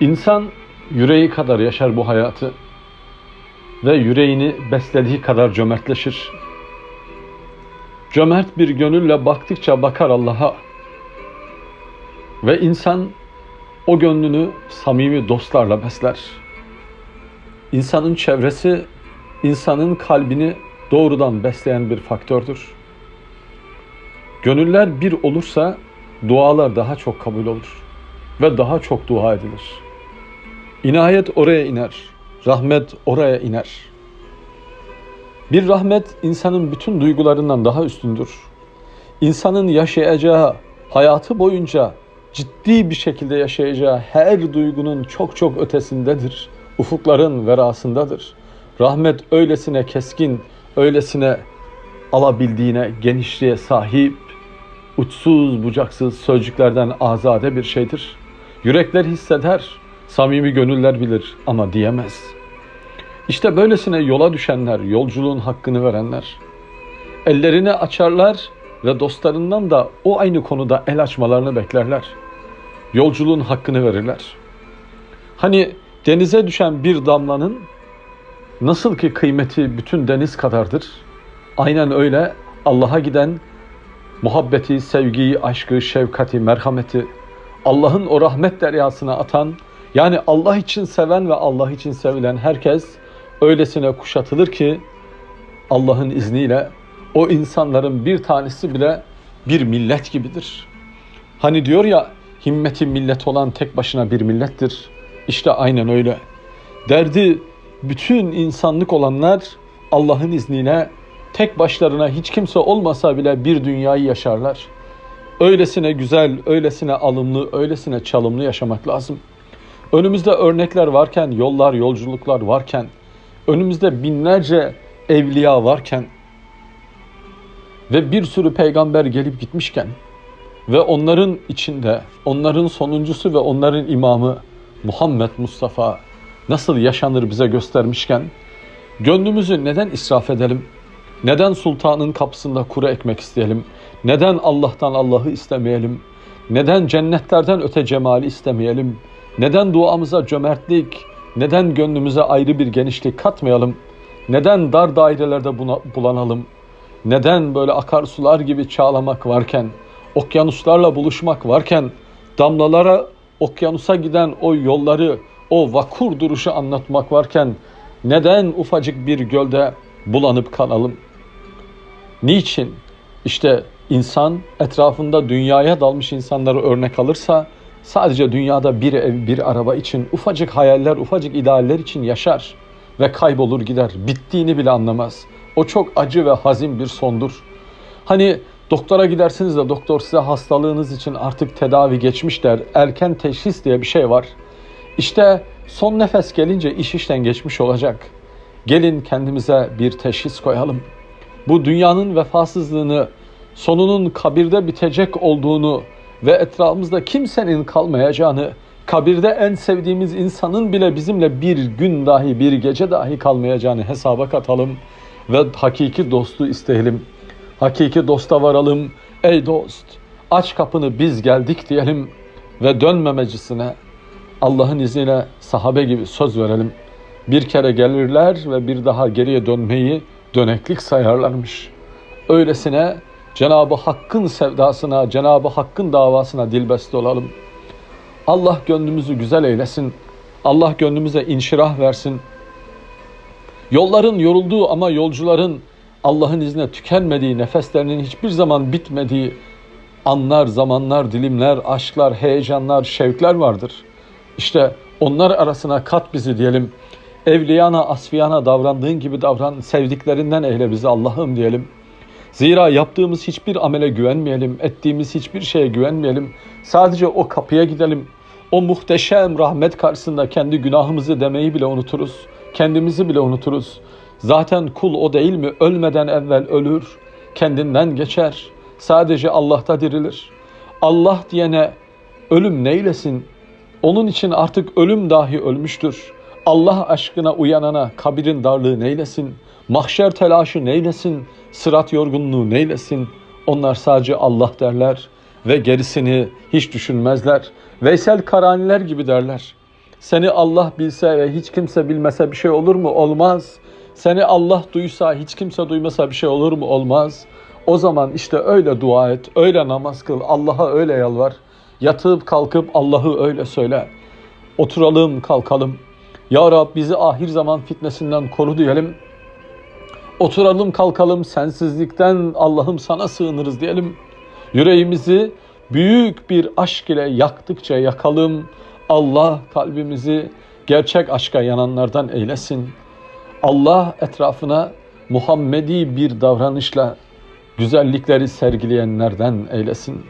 İnsan yüreği kadar yaşar bu hayatı ve yüreğini beslediği kadar cömertleşir. Cömert bir gönülle baktıkça bakar Allah'a ve insan o gönlünü samimi dostlarla besler. İnsanın çevresi insanın kalbini doğrudan besleyen bir faktördür. Gönüller bir olursa dualar daha çok kabul olur ve daha çok dua edilir. İnayet oraya iner, rahmet oraya iner. Bir rahmet insanın bütün duygularından daha üstündür. İnsanın yaşayacağı hayatı boyunca ciddi bir şekilde yaşayacağı her duygunun çok çok ötesindedir. Ufukların verasındadır. Rahmet öylesine keskin, öylesine alabildiğine genişliğe sahip, uçsuz bucaksız sözcüklerden azade bir şeydir. Yürekler hisseder, samimi gönüller bilir ama diyemez. İşte böylesine yola düşenler, yolculuğun hakkını verenler. Ellerini açarlar ve dostlarından da o aynı konuda el açmalarını beklerler. Yolculuğun hakkını verirler. Hani denize düşen bir damlanın nasıl ki kıymeti bütün deniz kadardır. Aynen öyle Allah'a giden muhabbeti, sevgiyi, aşkı, şefkati, merhameti Allah'ın o rahmet deryasına atan yani Allah için seven ve Allah için sevilen herkes öylesine kuşatılır ki Allah'ın izniyle o insanların bir tanesi bile bir millet gibidir. Hani diyor ya himmeti millet olan tek başına bir millettir. İşte aynen öyle. Derdi bütün insanlık olanlar Allah'ın izniyle tek başlarına hiç kimse olmasa bile bir dünyayı yaşarlar. Öylesine güzel, öylesine alımlı, öylesine çalımlı yaşamak lazım. Önümüzde örnekler varken, yollar, yolculuklar varken, önümüzde binlerce evliya varken ve bir sürü peygamber gelip gitmişken ve onların içinde, onların sonuncusu ve onların imamı Muhammed Mustafa nasıl yaşanır bize göstermişken gönlümüzü neden israf edelim? Neden sultanın kapısında kuru ekmek isteyelim? Neden Allah'tan Allah'ı istemeyelim? Neden cennetlerden öte cemali istemeyelim? Neden duamıza cömertlik, neden gönlümüze ayrı bir genişlik katmayalım? Neden dar dairelerde buna, bulanalım? Neden böyle akarsular gibi çağlamak varken, okyanuslarla buluşmak varken, damlalara, okyanusa giden o yolları, o vakur duruşu anlatmak varken, neden ufacık bir gölde bulanıp kalalım? Niçin? İşte insan etrafında dünyaya dalmış insanları örnek alırsa sadece dünyada bir ev, bir araba için ufacık hayaller, ufacık idealler için yaşar ve kaybolur gider. Bittiğini bile anlamaz. O çok acı ve hazin bir sondur. Hani doktora gidersiniz de doktor size hastalığınız için artık tedavi geçmiş der. Erken teşhis diye bir şey var. İşte son nefes gelince iş işten geçmiş olacak. Gelin kendimize bir teşhis koyalım. Bu dünyanın vefasızlığını, sonunun kabirde bitecek olduğunu ve etrafımızda kimsenin kalmayacağını, kabirde en sevdiğimiz insanın bile bizimle bir gün dahi, bir gece dahi kalmayacağını hesaba katalım ve hakiki dostu isteyelim. Hakiki dosta varalım. Ey dost, aç kapını biz geldik diyelim ve dönmemecisine Allah'ın izniyle sahabe gibi söz verelim. Bir kere gelirler ve bir daha geriye dönmeyi döneklik sayarlarmış. Öylesine Cenab-ı Hakk'ın sevdasına, Cenab-ı Hakk'ın davasına dilbeste olalım. Allah gönlümüzü güzel eylesin. Allah gönlümüze inşirah versin. Yolların yorulduğu ama yolcuların Allah'ın izniyle tükenmediği, nefeslerinin hiçbir zaman bitmediği anlar, zamanlar, dilimler, aşklar, heyecanlar, şevkler vardır. İşte onlar arasına kat bizi diyelim. Evliyana, asfiyana davrandığın gibi davran, sevdiklerinden eyle bizi Allah'ım diyelim. Zira yaptığımız hiçbir amele güvenmeyelim, ettiğimiz hiçbir şeye güvenmeyelim. Sadece o kapıya gidelim. O muhteşem rahmet karşısında kendi günahımızı demeyi bile unuturuz. Kendimizi bile unuturuz. Zaten kul o değil mi? Ölmeden evvel ölür, kendinden geçer. Sadece Allah'ta dirilir. Allah diyene ölüm neylesin? Onun için artık ölüm dahi ölmüştür. Allah aşkına uyanana kabirin darlığı neylesin? Mahşer telaşı neylesin? Sırat yorgunluğu neylesin? Onlar sadece Allah derler ve gerisini hiç düşünmezler. Veysel Karaniler gibi derler. Seni Allah bilse ve hiç kimse bilmese bir şey olur mu? Olmaz. Seni Allah duysa, hiç kimse duymasa bir şey olur mu? Olmaz. O zaman işte öyle dua et, öyle namaz kıl, Allah'a öyle yalvar. Yatıp kalkıp Allah'ı öyle söyle. Oturalım, kalkalım. Ya Rab bizi ahir zaman fitnesinden koru diyelim. Oturalım, kalkalım sensizlikten Allah'ım sana sığınırız diyelim. Yüreğimizi büyük bir aşk ile yaktıkça yakalım. Allah kalbimizi gerçek aşka yananlardan eylesin. Allah etrafına Muhammedi bir davranışla güzellikleri sergileyenlerden eylesin.